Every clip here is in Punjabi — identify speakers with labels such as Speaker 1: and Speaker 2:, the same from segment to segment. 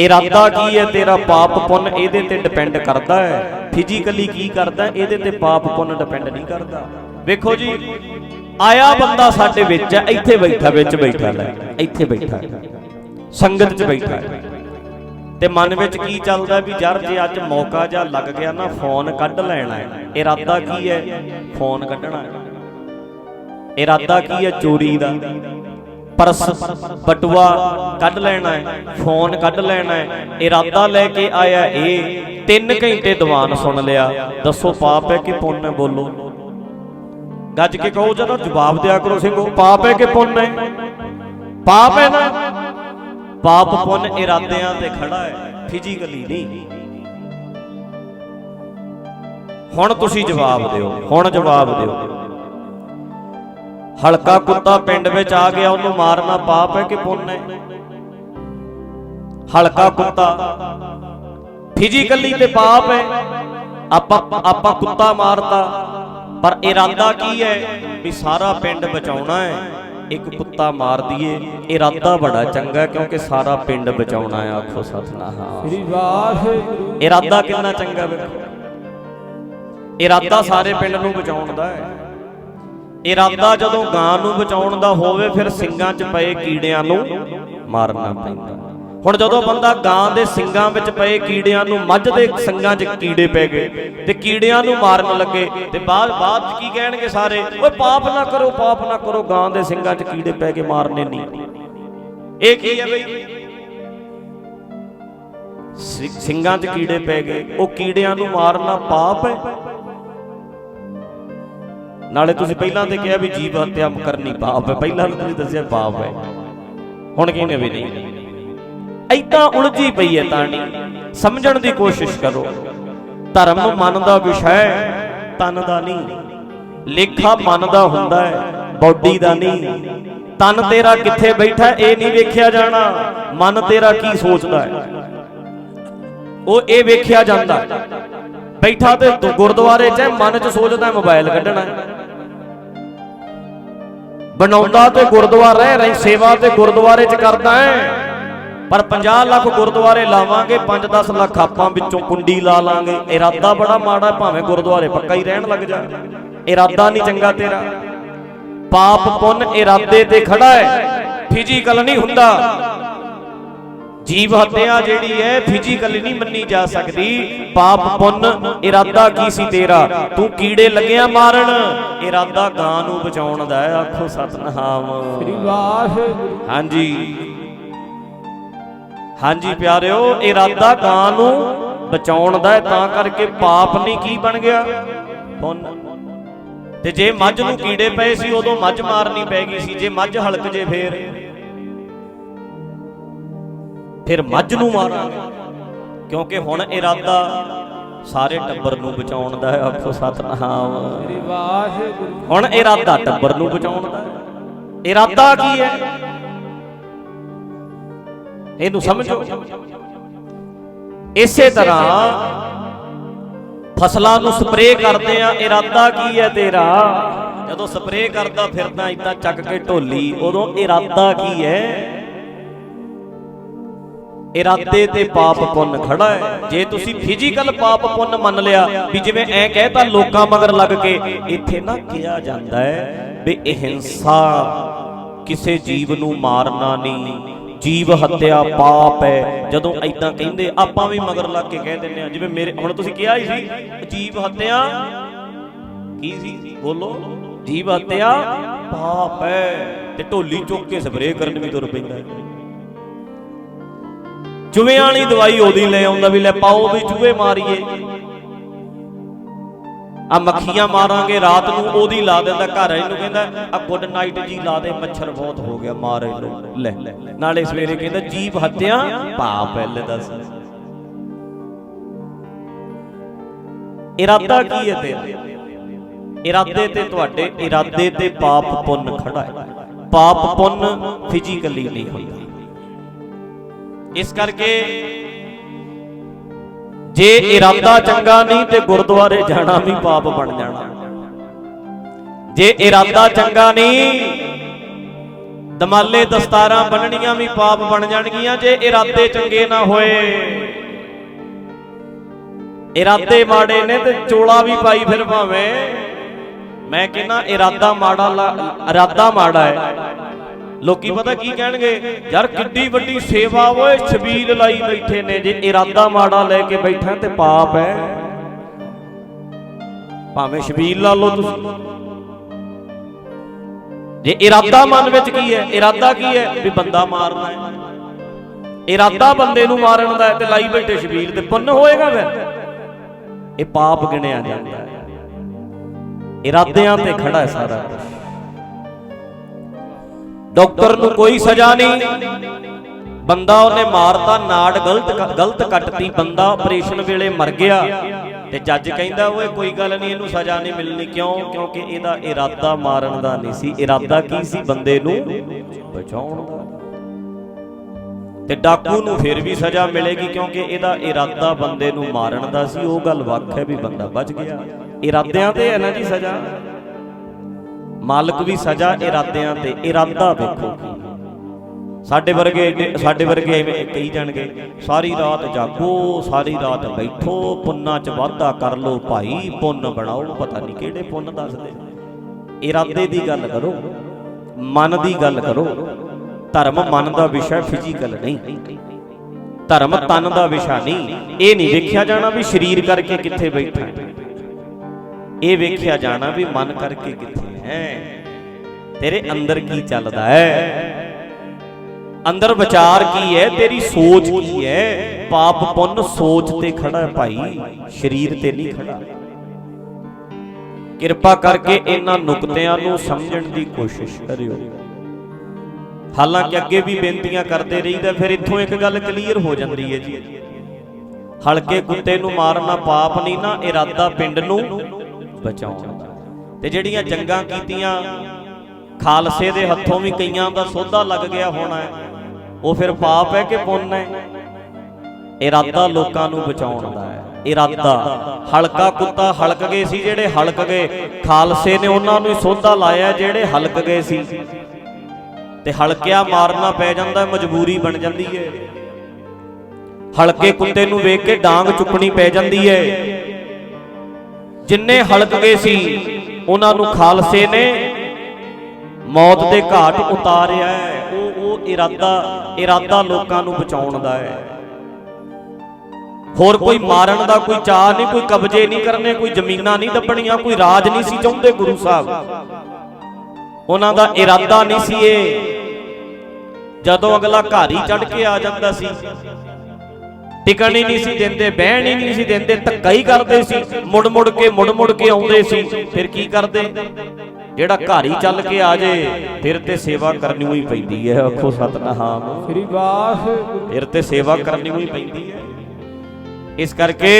Speaker 1: ਇਰਾਦਾ ਕੀ ਹੈ? ਤੇਰਾ ਪਾਪ ਪੁੰਨ ਇਹਦੇ ਤੇ ਡਿਪੈਂਡ ਕਰਦਾ ਹੈ। ਫਿਜ਼ੀਕਲੀ ਕੀ ਕਰਦਾ ਹੈ, ਇਹਦੇ ਤੇ ਪਾਪ ਪੁੰਨ ਡਿਪੈਂਡ ਨਹੀਂ ਕਰਦਾ। ਵੇਖੋ ਜੀ ਆਇਆ ਬੰਦਾ ਸਾਡੇ ਵਿੱਚ ਹੈ ਇੱਥੇ ਬੈਠਾ ਵਿੱਚ ਬੈਠਾ ਲੈ ਇੱਥੇ ਬੈਠਾ। ਹੈ। ਸੰਗਤ 'ਚ ਬੈਠਾ। ਹੈ ਤੇ ਮਨ ਵਿੱਚ ਕੀ ਚੱਲਦਾ ਵੀ ਯਾਰ ਜੇ ਅੱਜ ਮੌਕਾ ਜਾਂ ਲੱਗ ਗਿਆ ਨਾ ਫੋਨ ਕੱਢ ਲੈਣਾ ਹੈ। ਇਰਾਦਾ ਕੀ ਹੈ? ਫੋਨ ਕੱਢਣਾ ਇਰਾਦਾ ਕੀ ਹੈ? ਚੋਰੀ ਦਾ। ਪਰਸ ਬਟੂਆ ਕੱਢ ਲੈਣਾ ਹੈ, ਫੋਨ ਕੱਢ ਲੈਣਾ ਹੈ, ਇਰਾਦਾ ਲੈ ਕੇ ਆਇਆ ਇਹ 3 ਘੰਟੇ ਦੀਵਾਨ ਸੁਣ ਲਿਆ। ਦੱਸੋ ਪਾਪ ਹੈ ਕਿ ਪੁੰਨ ਹੈ ਬੋਲੋ। ਗੱਜ ਕੇ ਕਹੋ ਜਦੋਂ ਜਵਾਬ ਦਿਆ ਕਰੋ ਸਿੰਘੋ, ਪਾਪ ਹੈ ਕਿ ਪੁੰਨ ਹੈ? ਪਾਪ ਹੈ ਨਾ? ਪਾਪ ਪੁੰਨ ਇਰਾਦਿਆਂ ਤੇ ਖੜਾ ਹੈ, ਫਿਜ਼ੀਕਲੀ ਨਹੀਂ। ਹੁਣ ਤੁਸੀਂ ਜਵਾਬ ਦਿਓ, ਹੁਣ ਜਵਾਬ ਦਿਓ। ਹਲਕਾ ਕੁੱਤਾ ਪਿੰਡ ਵਿੱਚ ਆ ਗਿਆ ਉਹਨੂੰ ਮਾਰਨਾ ਪਾਪ ਹੈ ਕਿ ਪੁੰਨ ਹੈ? ਹਲਕਾ ਕੁੱਤਾ ਫਿਜ਼ੀਕਲੀ ਤੇ ਪਾਪ ਹੈ। ਆਪਾਂ ਆਪਾਂ ਕੁੱਤਾ ਮਾਰਤਾ ਪਰ ਇਰਾਦਾ ਕੀ ਹੈ ਵੀ ਸਾਰਾ ਪਿੰਡ ਬਚਾਉਣਾ ਹੈ? ਇੱਕ ਕੁੱਤਾ ਮਾਰ ਦਈਏ ਇਰਾਦਾ ਬੜਾ ਚੰਗਾ ਕਿਉਂਕਿ ਸਾਰਾ ਪਿੰਡ ਬਚਾਉਣਾ ਹੈ ਆਖੋ ਸਤਨਾਮ।
Speaker 2: ਸ੍ਰੀ ਵਾਹਿਗੁਰੂ।
Speaker 1: ਇਰਾਦਾ ਕਿੰਨਾ ਚੰਗਾ ਵੇਖੋ। ਇਰਾਦਾ ਸਾਰੇ ਪਿੰਡ ਨੂੰ ਬਚਾਉਣ ਦਾ ਹੈ। ਇਰਾਦਾ ਜਦੋਂ ਗਾਂ ਨੂੰ ਬਚਾਉਣ ਦਾ ਹੋਵੇ, ਫਿਰ ਸਿੰਘਾਂ 'ਚ ਪਏ ਕੀੜਿਆਂ ਨੂੰ ਮਾਰਨਾ ਪੈਂਦਾ। ਹੁਣ ਜਦੋਂ ਬੰਦਾ ਗਾਂ ਦੇ ਸਿੰਘਾਂ ਵਿੱਚ ਪਏ ਕੀੜਿਆਂ ਨੂੰ ਮੱਝ ਦੇ ਸਿੰਘਾਂ 'ਚ ਕੀੜੇ ਪੈ ਗਏ ਤੇ ਕੀੜਿਆਂ ਨੂੰ ਮਾਰਨ ਲੱਗੇ ਤੇ ਬਾਅਦ ਬਾਅਦ 'ਚ ਕੀ ਕਹਿਣਗੇ ਸਾਰੇ? ਓਏ ਪਾਪ ਨਾ ਕਰੋ, ਪਾਪ ਨਾ ਕਰੋ, ਗਾਂ ਦੇ ਸਿੰਘਾਂ 'ਚ ਕੀੜੇ ਪੈ ਕੇ ਮਾਰਨੇ ਨਹੀਂ। ਇਹ ਕੀ ਹੈ ਬਈ? ਸਿੰਘਾਂ 'ਚ ਕੀੜੇ ਪੈ ਗਏ, ਉਹ ਕੀੜਿਆਂ ਨੂੰ ਮਾਰਨਾ ਪਾਪ ਹੈ? ਨਾਲੇ ਤੁਸੀਂ ਪਹਿਲਾਂ ਤੇ ਕਿਹਾ ਵੀ ਜੀਵ ਹੱਤਿਆ ਕਰਨੀ ਪਾਪ ਹੈ। ਪਹਿਲਾਂ ਤੁਸੀਂ ਦੱਸਿਆ ਪਾਪ ਹੈ। ਹੁਣ ਕਹਿੰਦੇ ਵੀ ਨਹੀਂ। ਐਦਾਂ ਉਲਝੀ ਪਈ ਹੈ ਤਾਣੀ ਸਮਝਣ ਦੀ ਕੋਸ਼ਿਸ਼ ਕਰੋ। ਧਰਮ ਮਨ ਦਾ ਵਿਸ਼ਾ ਹੈ ਤਨ ਦਾ ਨਹੀਂ। ਲੇਖਾ ਮਨ ਦਾ ਹੁੰਦਾ ਹੈ ਬੋਡੀ ਦਾ ਨਹੀਂ। ਤਨ ਤੇਰਾ ਕਿੱਥੇ ਬੈਠਾ ਇਹ ਨਹੀਂ ਵੇਖਿਆ ਜਾਣਾ। ਮਨ ਤੇਰਾ ਕੀ ਸੋਚਦਾ ਹੈ। ਉਹ ਇਹ ਵੇਖਿਆ ਜਾਂਦਾ। ਬੈਠਾ ਤੇ ਗੁਰਦੁਆਰੇ 'ਚ ਮਨ 'ਚ ਸੋਚਦਾ ਹੈ ਮੋਬਾਈਲ ਕੱਢਣਾ ਹੈ। ਬਣਾਉਂਦਾ ਤੇ ਗੁਰਦੁਆਰਾ ਰਹਿ ਰਹੀ ਸੇਵਾ ਤੇ ਗੁਰਦੁਆਰੇ 'ਚ ਕਰਦਾ ਹੈ। ਪਰ 50 ਲੱਖ ਗੁਰਦੁਆਰੇ ਲਾਵਾਂਗੇ 5-10 ਲੱਖ ਆਪਾਂ ਵਿੱਚੋਂ ਕੁੰਡੀ ਲਾ ਲਾਂਗੇ। ਇਰਾਦਾ ਬੜਾ ਮਾੜਾ ਭਾਵੇਂ ਗੁਰਦੁਆਰੇ ਪੱਕਾ ਹੀ ਰਹਿਣ ਲੱਗ ਜਾ ਇਰਾਦਾ ਨਹੀਂ ਚੰਗਾ ਤੇਰਾ। ਪਾਪ ਪੁੰਨ ਇਰਾਦੇ ਤੇ ਖੜਾ ਹੈ। ਫਿਜ਼ੀਕਲ ਨਹੀਂ ਹੁੰਦਾ। ਜੀਵ ਹੱਤਿਆ ਜਿਹੜੀ ਹੈ ਫਿਜ਼ੀਕਲ ਨਹੀਂ ਮੰਨੀ ਜਾ ਸਕਦੀ। ਪਾਪ ਪੁੰਨ ਇਰਾਦਾ ਕੀ ਸੀ ਤੇਰਾ? ਤੂੰ ਕੀੜੇ ਲੱਗਿਆ ਮਾਰਨ। ਇਰਾਦਾ ਗਾਂ ਨੂੰ ਬਚਾਉਣ ਦਾ ਹੈ ਆਖੋ ਸਤਨਾਮ।
Speaker 2: ਸ੍ਰੀ ਵਾਹਿਗੁਰੂ।
Speaker 1: ਹਾਂਜੀ। ਹਾਂਜੀ ਪਿਆਰਿਓ ਇਰਾਦਾ ਗਾਂ ਨੂੰ ਬਚਾਉਣ ਦਾ ਹੈ ਤਾਂ ਕਰਕੇ ਪਾਪ ਨਹੀਂ ਕੀ ਬਣ ਗਿਆ? ਪੁੰਨ। ਤੇ ਜੇ ਮੱਝ ਨੂੰ ਕੀੜੇ ਪਏ ਸੀ ਉਦੋਂ ਮੱਝ ਮਾਰਨੀ ਪੈ ਗਈ ਸੀ ਜੇ ਮੱਝ ਹਲਕ ਜੇ ਫੇਰ। ਫਿਰ ਮੱਝ ਨੂੰ ਮਾਰਾਂਗੇ। ਕਿਉਂਕਿ ਹੁਣ ਇਰਾਦਾ ਸਾਰੇ ਟੱਬਰ ਨੂੰ ਬਚਾਉਣ ਦਾ ਹੈ, ਆਖੋ ਸਤਨਾਮ।
Speaker 2: ਸ੍ਰੀ ਵਾਹਿਗੁਰੂ
Speaker 1: ਹੁਣ ਇਰਾਦਾ ਟੱਬਰ ਨੂੰ ਬਚਾਉਣ ਦਾ ਇਰਾਦਾ ਕੀ ਹੈ? ਇਹਨੂੰ ਸਮਝੋ। ਇਸੇ ਤਰ੍ਹਾਂ ਫਸਲਾਂ ਨੂੰ ਸਪਰੇਅ ਕਰਦੇ ਆ, ਇਰਾਦਾ ਕੀ ਹੈ ਤੇਰਾ? ਜਦੋਂ ਸਪਰੇਅ ਕਰਦਾ ਫਿਰਦਾ ਇਦਾਂ ਚੱਕ ਕੇ ਢੋਲੀ, ਉਦੋਂ ਇਰਾਦਾ ਕੀ ਹੈ? ਇਰਾਦੇ ਤੇ ਪਾਪ ਪੁੰਨ ਖੜਾ ਹੈ। ਜੇ ਤੁਸੀਂ ਫਿਜ਼ੀਕਲ ਪਾਪ ਪੁੰਨ ਮੰਨ ਲਿਆ ਵੀ ਜਿਵੇਂ ਐ ਕਹਿਤਾ ਲੋਕਾਂ ਮਗਰ ਲੱਗ ਕੇ ਇੱਥੇ ਨਾ ਕਿਹਾ ਜਾਂਦਾ ਹੈ ਵੀ ਅਹਿੰਸਾ ਕਿਸੇ ਜੀਵ ਨੂੰ ਮਾਰਨਾ ਨਹੀਂ। ਜੀਵ ਹੱਤਿਆ ਪਾਪ ਹੈ। ਜਦੋਂ ਐਦਾਂ ਕਹਿੰਦੇ ਆਪਾਂ ਵੀ ਮਗਰ ਲੱਗ ਕੇ ਕਹਿ ਦਿੰਦੇ ਆ ਜਿਵੇਂ ਮੇਰੇ ਹੁਣ ਤੁਸੀਂ ਕਿਹਾ ਹੀ ਸੀ ਜੀਵ ਹੱਤਿਆ ਕੀ ਸੀ? ਬੋਲੋ। ਜੀਵ ਹੱਤਿਆ ਪਾਪ ਹੈ ਤੇ ਢੋਲੀ ਚੁੱਕ ਕੇ ਸਪਰੇਅ ਕਰਨ ਵੀ ਤੁਰ ਪੈਂਦਾ ਹੈ। ਚੂਹਿਆਂ ਵਾਲੀ ਦਵਾਈ ਉਹਦੀ ਲੈ ਆਉਂਦਾ ਵੀ ਲੈ ਪਾਓ ਵੀ ਚੂਹੇ ਮਾਰੀਏ। ਆ ਮੱਖੀਆਂ ਮਾਰਾਂਗੇ, ਰਾਤ ਨੂੰ ਉਹਦੀ ਲਾ ਦਿੰਦਾ, ਘਰ ਇਹਨੂੰ ਕਹਿੰਦਾ ਆ ਗੁੱਡ ਨਾਈਟ ਜੀ, ਲਾ ਦੇ, ਮੱਛਰ ਬਹੁਤ ਹੋ ਗਿਆ, ਮਾਰ ਇਹਨੂੰ, ਲੈ। ਨਾਲੇ ਸਵੇਰੇ ਕਹਿੰਦਾ ਜੀਵ ਹੱਤਿਆ, ਪਾਪ ਹੈ, ਲੈ ਦੱਸ। ਇਰਾਦਾ ਕੀ ਹੈ ਤੇਰਾ? ਇਰਾਦੇ ਤੇ ਤੁਹਾਡੇ, ਇਰਾਦੇ ਤੇ ਪਾਪ ਪੁੰਨ ਖੜਾ ਹੈ। ਪਾਪ ਪੁੰਨ ਫਿਜ਼ੀਕਲੀ ਨਹੀਂ ਹੁੰਦਾ। ਇਸ ਕਰਕੇ ਜੇ ਇਰਾਦਾ ਚੰਗਾ ਨਹੀਂ ਤੇ ਗੁਰਦੁਆਰੇ ਜਾਣਾ ਵੀ ਪਾਪ ਬਣ ਜਾਣਾ। ਜੇ ਇਰਾਦਾ ਚੰਗਾ ਨਹੀਂ, ਦਮਾਲੇ ਦਸਤਾਰਾਂ ਬੰਨਣੀਆਂ ਵੀ ਪਾਪ ਬਣ ਜਾਣਗੀਆਂ, ਜੇ ਇਰਾਦੇ ਚੰਗੇ ਨਾ ਹੋਏ। ਇਰਾਦੇ ਮਾੜੇ ਨੇ ਤੇ ਚੋਲਾ ਵੀ ਪਾਈ ਫਿਰ ਭਾਵੇਂ। ਮੈਂ ਕਹਿੰਦਾ ਇਰਾਦਾ ਮਾੜਾ ਲਾ- ਇਰਾਦਾ ਮਾੜਾ ਹੈ। ਲੋਕੀ ਪਤਾ ਕੀ ਕਹਿਣਗੇ? ਯਾਰ ਕਿੱਡੀ ਵੱਡੀ ਸੇਵਾ ਓਏ ਛਬੀਲ ਲਾਈ ਬੈਠੇ ਨੇ, ਜੇ ਇਰਾਦਾ ਮਾੜਾ ਲੈ ਕੇ ਬੈਠਾ ਤੇ ਪਾਪ ਹੈ। ਭਾਵੇਂ ਛਬੀਲ ਲਾ ਲਓ ਤੁਸੀਂ। ਜੇ ਇਰਾਦਾ ਮਨ ਵਿੱਚ ਕੀ ਹੈ? ਇਰਾਦਾ ਕੀ ਹੈ? ਵੀ ਬੰਦਾ ਮਾਰਨਾ ਹੈ। ਇਰਾਦਾ ਬੰਦੇ ਨੂੰ ਮਾਰਨ ਦਾ ਤੇ ਲਾਈ ਬੈਠੇ ਛਬੀਲ ਤੇ ਪੁੰਨ ਹੋਏਗਾ ਫਿਰ। ਇਹ ਪਾਪ ਗਿਣਿਆ ਜਾਂਦਾ ਹੈ। ਇਰਾਦਿਆਂ ਤੇ ਖੜਾ ਹੈ ਸਾਰਾ ਕੁਝ ਡਾਕਟਰ ਨੂੰ ਕੋਈ ਸਜ਼ਾ ਨਹੀਂ। ਬੰਦਾ ਉਹਨੇ ਮਾਰਤਾ, ਨਾੜ ਗਲਤ ਕ- ਗਲਤ ਕੱਟਤੀ, ਬੰਦਾ ਆਪਰੇਸ਼ਨ ਵੇਲੇ ਮਰ ਗਿਆ। ਤੇ ਜੱਜ ਕਹਿੰਦਾ, ਓਏ, ਕੋਈ ਗੱਲ ਨਹੀਂ, ਇਹਨੂੰ ਸਜ਼ਾ ਨਹੀਂ ਮਿਲਣੀ। ਕਿਉਂ? ਕਿਉਂਕਿ ਇਹਦਾ ਇਰਾਦਾ ਮਾਰਨ ਦਾ ਨਹੀਂ ਸੀ। ਇਰਾਦਾ ਕੀ ਸੀ ਬੰਦੇ ਨੂੰ? ਬਚਾਉਣ ਦਾ। ਤੇ ਡਾਕੂ ਨੂੰ ਫਿਰ ਵੀ ਸਜ਼ਾ ਮਿਲੇਗੀ, ਕਿਉਂਕਿ ਇਹਦਾ ਇਰਾਦਾ ਬੰਦੇ ਨੂੰ ਮਾਰਨ ਦਾ ਸੀ। ਉਹ ਗੱਲ ਵੱਖ ਹੈ ਵੀ ਬੰਦਾ ਬਚ ਗਿਆ। ਇਰਾਦਿਆਂ ਤੇ ਹੈ ਨਾ ਜੀ ਸਜ਼ਾ। ਮਾਲਕ ਵੀ ਸਜ਼ਾ ਇਰਾਦਿਆਂ ਤੇ ਇਰਾਦਾ ਵੇਖੋ। ਸਾਡੇ ਵਰਗੇ ਸਾਡੇ ਵਰਗੇ ਐਵੇਂ ਕਹੀ ਜਾਣਗੇ, ਸਾਰੀ ਰਾਤ ਜਾਗੋ, ਸਾਰੀ ਰਾਤ ਬੈਠੋ, ਪੁੰਨਾਂ 'ਚ ਵਾਧਾ ਕਰ ਲਓ ਭਾਈ, ਪੁੰਨ ਬਣਾਓ। ਪਤਾ ਨਹੀਂ ਕਿਹੜੇ ਪੁੰਨ ਦੱਸਦੇ। ਇਰਾਦੇ ਦੀ ਗੱਲ ਕਰੋ, ਮਨ ਦੀ ਗੱਲ ਕਰੋ। ਧਰਮ ਮਨ ਦਾ ਵਿਸ਼ਾ ਫਿਜ਼ੀਕਲ ਨਹੀਂ। ਧਰਮ ਤਨ ਦਾ ਵਿਸ਼ਾ ਨਹੀਂ। ਇਹ ਨਹੀਂ ਵੇਖਿਆ ਜਾਣਾ ਵੀ ਸਰੀਰ ਕਰਕੇ ਕਿੱਥੇ ਬੈਠਾ ਹੈ। ਇਹ ਵੇਖਿਆ ਜਾਣਾ ਵੀ ਮਨ ਕਰਕੇ ਕਿੱਥੇ ਹੈ? ਤੇਰੇ ਅੰਦਰ ਕੀ ਚੱਲਦਾ ਹੈ? ਅੰਦਰ ਵਿਚਾਰ ਕੀ ਹੈ? ਤੇਰੀ ਸੋਚ ਕੀ ਹੈ? ਪਾਪ ਪੁੰਨ ਸੋਚ ਤੇ ਖੜਾ ਹੈ ਭਾਈ। ਸਰੀਰ ਤੇ ਨਹੀਂ ਖੜਾ। ਕਿਰਪਾ ਕਰਕੇ ਇਹਨਾਂ ਨੁਕਤਿਆਂ ਨੂੰ ਸਮਝਣ ਦੀ ਕੋਸ਼ਿਸ਼ ਕਰਿਓ। ਹਾਲਾਂਕਿ ਅੱਗੇ ਵੀ ਬੇਨਤੀਆਂ ਕਰਦੇ ਰਹੀਦਾ, ਫਿਰ ਇੱਥੋਂ ਇੱਕ ਗੱਲ ਕਲੀਅਰ ਹੋ ਜਾਂਦੀ ਹੈ ਜੀ। ਹਲਕੇ ਕੁੱਤੇ ਨੂੰ ਮਾਰਨਾ ਪਾਪ ਨਹੀਂ ਨਾ, ਇਰਾਦਾ ਪਿੰਡ ਨੂੰ ਬਚਾਉਣ ਤੇ ਜਿਹੜੀਆਂ ਜੰਗਾਂ ਕੀਤੀਆਂ, ਖਾਲਸੇ ਦੇ ਹੱਥੋਂ ਵੀ ਕਈਆਂ ਦਾ ਸੋਧਾ ਲੱਗ ਗਿਆ ਹੋਣਾ ਉਹ ਫਿਰ ਪਾਪ ਹੈ ਕਿ ਪੁੰਨ ਹੈ? ਇਰਾਦਾ ਲੋਕਾਂ ਨੂੰ ਬਚਾਉਣ ਦਾ ਹੈ। ਇਰਾਦਾ। ਹਲਕਾ ਕੁੱਤਾ ਹਲਕ ਗਏ ਸੀ ਜਿਹੜੇ ਹਲਕ ਗਏ। ਖਾਲਸੇ ਨੇ ਉਹਨਾਂ ਨੂੰ ਹੀ ਸੋਧਾ ਲਾਇਆ ਜਿਹੜੇ ਹਲਕ ਗਏ ਸੀ। ਤੇ ਹਲਕਿਆ ਮਾਰਨਾ ਪੈ ਜਾਂਦਾ, ਮਜਬੂਰੀ ਬਣ ਜਾਂਦੀ ਹੈ। ਹਲਕੇ ਕੁੱਤੇ ਨੂੰ ਵੇਖ ਕੇ ਡਾਂਗ ਚੁੱਕਣੀ ਪੈ ਜਾਂਦੀ ਹੈ। ਜਿੰਨੇ ਹਲਕ ਗਏ ਸੀ, ਉਹਨਾਂ ਨੂੰ ਖਾਲਸੇ ਨੇ ਮੌਤ ਦੇ ਘਾਟ ਉਤਾਰਿਆ ਹੈ। ਉਹ ਉਹ ਇਰਾਦਾ ਇਰਾਦਾ ਲੋਕਾਂ ਨੂੰ ਬਚਾਉਣ ਦਾ ਹੈ। ਹੋਰ ਕੋਈ ਮਾਰਨ ਦਾ ਕੋਈ ਚਾਹ ਨਹੀਂ, ਕੋਈ ਕਬਜ਼ੇ ਨਹੀਂ ਕਰਨੇ, ਕੋਈ ਜ਼ਮੀਨਾਂ ਨਹੀਂ ਦੱਬਣੀਆਂ, ਕੋਈ ਰਾਜ ਨਹੀਂ ਸੀ ਚਾਹੁੰਦੇ ਗੁਰੂ ਸਾਹਿਬ। ਉਹਨਾਂ ਦਾ ਇਰਾਦਾ ਨਹੀਂ ਸੀ ਇਹ। ਜਦੋਂ ਅਗਲਾ ਘਰ ਹੀ ਚੜ ਕੇ ਆ ਜਾਂਦਾ ਸੀ ਟਿਕਣ ਹੀ ਨਹੀਂ ਸੀ ਦਿੰਦੇ ਬਹਿਣ ਹੀ ਨਹੀਂ ਸੀ ਦਿੰਦੇ ਧੱਕਾ ਹੀ ਕਰਦੇ ਸੀ। ਮੁੜ ਮੁੜ ਕੇ ਮੁੜ ਮੁੜ ਕੇ ਆਉਂਦੇ ਸੀ। ਫਿਰ ਕੀ ਕਰਦੇ? ਜਿਹੜਾ ਘਰ ਹੀ ਚੱਲ ਕੇ ਆ ਜੇ ਫਿਰ ਤੇ ਸੇਵਾ ਕਰਨੀ ਹੀ ਪੈਂਦੀ ਹੈ। ਆਖੋ ਸਤਨਾਮ।
Speaker 2: ਸ੍ਰੀ ਵਾਹਿਗੁਰੂ
Speaker 1: ਫਿਰ ਤੇ ਸੇਵਾ ਕਰਨੀ ਹੀ ਪੈਂਦੀ ਹੈ। ਇਸ ਕਰਕੇ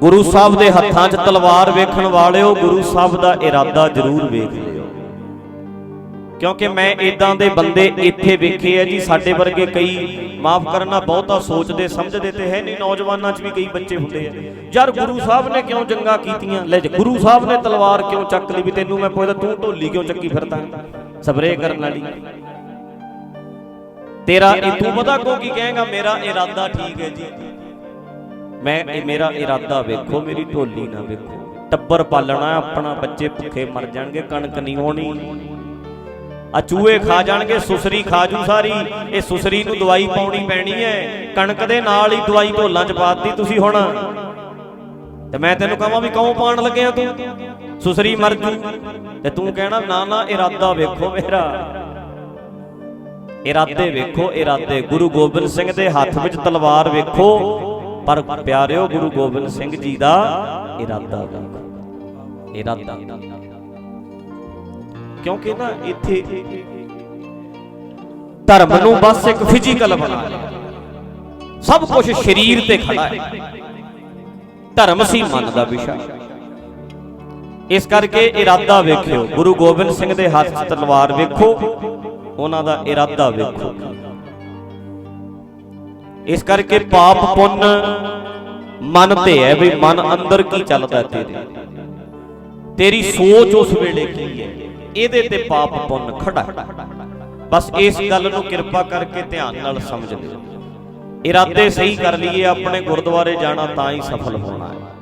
Speaker 1: ਗੁਰੂ ਸਾਹਿਬ ਦੇ ਹੱਥਾਂ 'ਚ ਤਲਵਾਰ ਵੇਖਣ ਵਾਲਿਓ ਗੁਰੂ ਸਾਹਿਬ ਦਾ ਇਰਾਦਾ ਜ਼ਰੂਰ ਵੇਖ ਲਿਓ ਕਿਉਂਕਿ ਮੈਂ ਇਦਾਂ ਦੇ ਬੰਦੇ ਇੱਥੇ ਵੇਖੇ ਆ ਜੀ ਸਾਡੇ ਵਰਗੇ ਕਈ ਮਾਫ ਕਰਨਾ ਬਹੁਤਾ ਸੋਚਦੇ ਸਮਝਦੇ ਤੇ ਹੈ ਨਹੀਂ ਨੌਜਵਾਨਾਂ 'ਚ ਵੀ ਕਈ ਬੱਚੇ ਹੁੰਦੇ ਆ। ਯਾਰ ਗੁਰੂ ਸਾਹਿਬ ਨੇ ਕਿਉਂ ਜੰਗਾਂ ਕੀਤੀਆਂ? ਲੈ ਜੇ ਗੁਰੂ ਸਾਹਿਬ ਨੇ ਤਲਵਾਰ ਕਿਉਂ ਚੱਕ ਲਈ ਵੀ ਤੈਨੂੰ ਮੈਂ ਪੁੱਛਦਾ ਤੂੰ ਢੋਲੀ ਕਿਉਂ ਚੱਕੀ ਫਿਰਦਾ? ਸਬਰੇ ਕਰਨ ਵਾਲੀ। ਤੇਰਾ ਇਹ ਤੂੰ ਪਤਾ ਕੋ ਕੀ ਕਹੇਗਾ? ਮੇਰਾ ਇਰਾਦਾ ਠੀਕ ਹੈ ਜੀ। ਮੈਂ ਇਹ ਮੇਰਾ ਇਰਾਦਾ ਵੇਖੋ ਮੇਰੀ ਢੋਲੀ ਨਾ ਵੇਖੋ। ਟੱਬਰ ਪਾਲਣਾ ਆਪਣਾ ਬੱਚੇ ਭੁੱਖੇ ਮਰ ਜਾਣਗੇ ਕਣਕ ਨਹੀਂ ਹੋਣੀ। ਆ ਚੂਹੇ ਖਾ ਜਾਣਗੇ, ਸੁਸਰੀ ਖਾਜੂ ਸਾਰੀ। ਇਹ ਸੁਸਰੀ ਨੂੰ ਦਵਾਈ ਪਾਉਣੀ ਪੈਣੀ ਹੈ ਕਣਕ ਦੇ ਨਾਲ ਹੀ ਦਵਾਈ ਢੋਲਾਂ ਚ ਪਾਤੀ ਤੁਸੀਂ ਹੁਣ। ਤੇ ਮੈਂ ਤੈਨੂੰ ਕਹਾਂ ਵੀ ਕੌਂ ਪਾਣ ਲੱਗਿਆ ਤੂੰ? ਸੁਸਰੀ ਮਰ ਜੂ। ਤੇ ਤੂੰ ਕਹਿਣਾ, ਨਾ ਨਾ, ਇਰਾਦਾ ਵੇਖੋ ਮੇਰਾ। ਇਰਾਦੇ ਵੇਖੋ, ਇਰਾਦੇ। ਗੁਰੂ ਗੋਬਿੰਦ ਸਿੰਘ ਦੇ ਹੱਥ ਵਿੱਚ ਤਲਵਾਰ ਵੇਖੋ। ਪਰ ਪਿਆਰਿਓ, ਗੁਰੂ ਗੋਬਿੰਦ ਸਿੰਘ ਜੀ ਦਾ ਇਰਾਦਾ ਇਰਾਦਾ। ਕਿਉਂਕਿ ਨਾ ਇੱਥੇ ਧਰਮ ਨੂੰ ਬਸ ਇੱਕ ਫਿਜ਼ੀਕਲ ਬਣਾ ਲਿਆ। ਸਭ ਕੁਝ ਸਰੀਰ ਤੇ ਖੜਾ ਹੈ। ਧਰਮ ਸੀ ਮਨ ਦਾ ਵਿਸ਼ਾ। ਇਸ ਕਰਕੇ ਇਰਾਦਾ ਵੇਖਿਓ। ਗੁਰੂ ਗੋਬਿੰਦ ਸਿੰਘ ਦੇ ਹੱਥ 'ਚ ਤਲਵਾਰ ਵੇਖੋ। ਉਹਨਾਂ ਦਾ ਇਰਾਦਾ ਵੇਖੋ। ਇਸ ਕਰਕੇ ਪਾਪ ਪੁੰਨ ਮਨ ਤੇ ਹੈ ਵੀ ਮਨ ਅੰਦਰ ਕੀ ਚੱਲਦਾ ਤੇਰੇ ਤੇਰੀ ਸੋਚ ਉਸ ਵੇਲੇ ਕੀ ਹੈ? ਇਹਦੇ ਤੇ ਪਾਪ ਪੁੰਨ ਖੜਾ ਹੈ। ਬਸ ਇਸ ਗੱਲ ਨੂੰ ਕਿਰਪਾ ਕਰਕੇ ਧਿਆਨ ਨਾਲ ਸਮਝ ਲਿਓ ਇਰਾਦੇ ਸਹੀ ਕਰ ਲਈਏ, ਆਪਣੇ ਗੁਰਦੁਆਰੇ ਜਾਣਾ ਤਾਂ ਹੀ ਸਫਲ ਹੋਣਾ ਹੈ